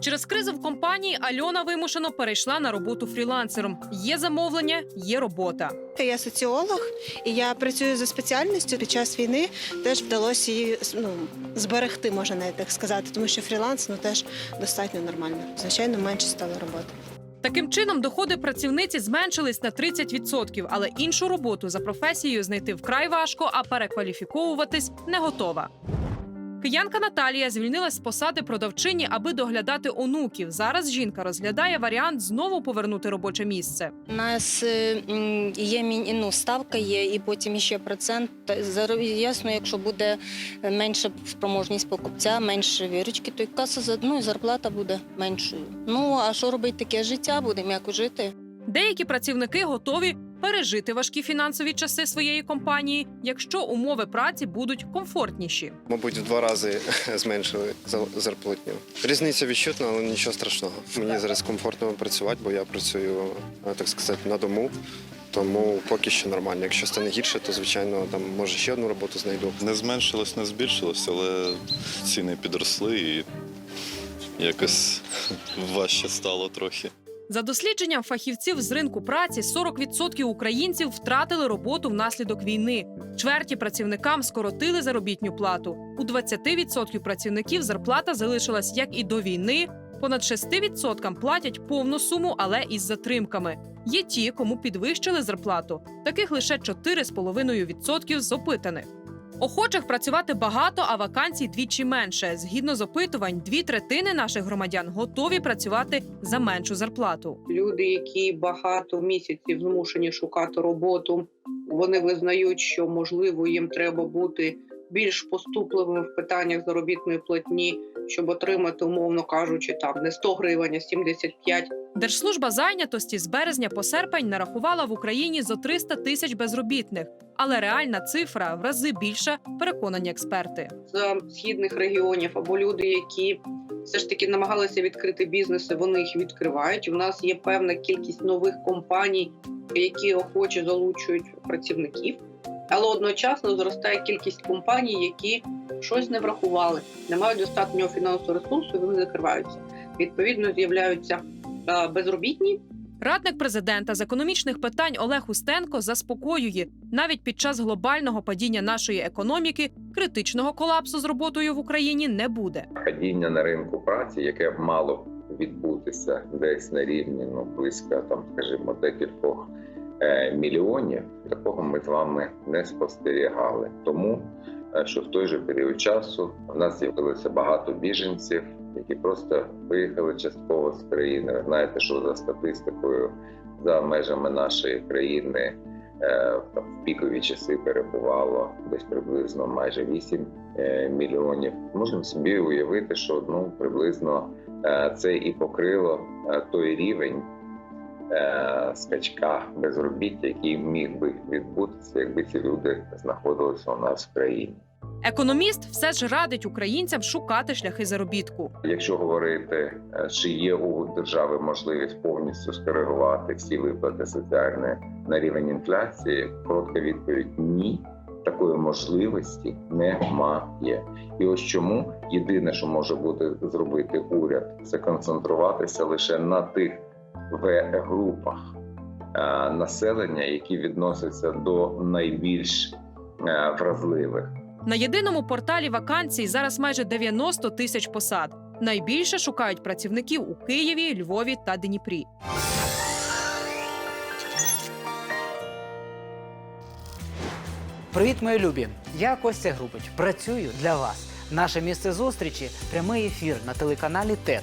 Через кризу в компанії Альона вимушено перейшла на роботу фрілансером. Є замовлення, є робота. Я соціолог, і я працюю за спеціальністю. Під час війни теж вдалося її ну, зберегти, можна навіть так сказати, тому що фріланс ну, теж достатньо нормально. Звичайно, менше стало роботи. Таким чином, доходи працівниці зменшились на 30%, але іншу роботу за професією знайти вкрай важко, а перекваліфіковуватись не готова. Киянка Наталія звільнилась з посади продавчині, аби доглядати онуків. Зараз жінка розглядає варіант знову повернути робоче місце. У нас е, є ну, ставка є, і потім ще процент. Ясно, якщо буде менша спроможність покупця, менше виручки, то й каса за- ну, і зарплата буде меншою. Ну а що робить таке життя? Будемо як жити. Деякі працівники готові пережити важкі фінансові часи своєї компанії, якщо умови праці будуть комфортніші. Мабуть, в два рази зменшили за- зарплатню. Різниця відчутна, але нічого страшного. Мені зараз комфортно працювати, бо я працюю, е, так сказати, на дому. Тому поки що нормально. Якщо стане гірше, то звичайно там може ще одну роботу знайду. Не зменшилось, не збільшилось, але ціни підросли і якось важче стало трохи. За дослідженням фахівців з ринку праці, 40% українців втратили роботу внаслідок війни. Чверті працівникам скоротили заробітню плату. У 20% працівників зарплата залишилась як і до війни. Понад 6% платять повну суму, але із затримками. Є ті, кому підвищили зарплату. Таких лише 4,5% з опитаних. Охочих працювати багато, а вакансій двічі менше. Згідно з опитувань, дві третини наших громадян готові працювати за меншу зарплату. люди, які багато місяців змушені шукати роботу, вони визнають, що можливо їм треба бути більш поступливими в питаннях заробітної платні, щоб отримати, умовно кажучи, там не 100 гривень, а 75. Держслужба зайнятості з березня по серпень нарахувала в Україні зо 300 тисяч безробітних, але реальна цифра в рази більша, переконані експерти. з східних регіонів або люди, які все ж таки намагалися відкрити бізнеси, вони їх відкривають. У нас є певна кількість нових компаній, які охоче залучують працівників, але одночасно зростає кількість компаній, які щось не врахували, не мають достатнього фінансового ресурсу, і вони закриваються. Відповідно, з'являються е, безробітні, Радник президента з економічних питань Олег Устенко заспокоює, навіть під час глобального падіння нашої економіки критичного колапсу з роботою в Україні не буде. падіння на ринку праці, яке мало відбутися десь на рівні ну близько там, скажімо, декількох мільйонів, такого ми з вами не спостерігали. Тому е, що в той же період часу в нас з'явилося багато біженців, які просто виїхали частково з країни. Ви знаєте, що за статистикою за межами нашої країни. е, В пікові часи перебувало десь приблизно майже 8 е, мільйонів. Можемо собі уявити, що ну приблизно е, це і покрило е, той рівень е, скачка безробіття, який міг би відбутися, якби ці люди знаходилися у нас в країні. Економіст все ж радить українцям шукати шляхи заробітку. Якщо говорити, е, чи є у держави можливість повністю скоригувати всі виплати соціальні на рівень інфляції, коротка відповідь ні. Такої можливості немає. І ось чому єдине, що може бути зробити уряд, це концентруватися лише на тих В групах е, населення, які відносяться до найбільш е, вразливих. На єдиному порталі вакансій зараз майже 90 тисяч посад. Найбільше шукають працівників у Києві, Львові та Дніпрі. Привіт, мої любі! Я Костя Грубич. Працюю для вас. Наше місце зустрічі прямий ефір на телеканалі ТЕТ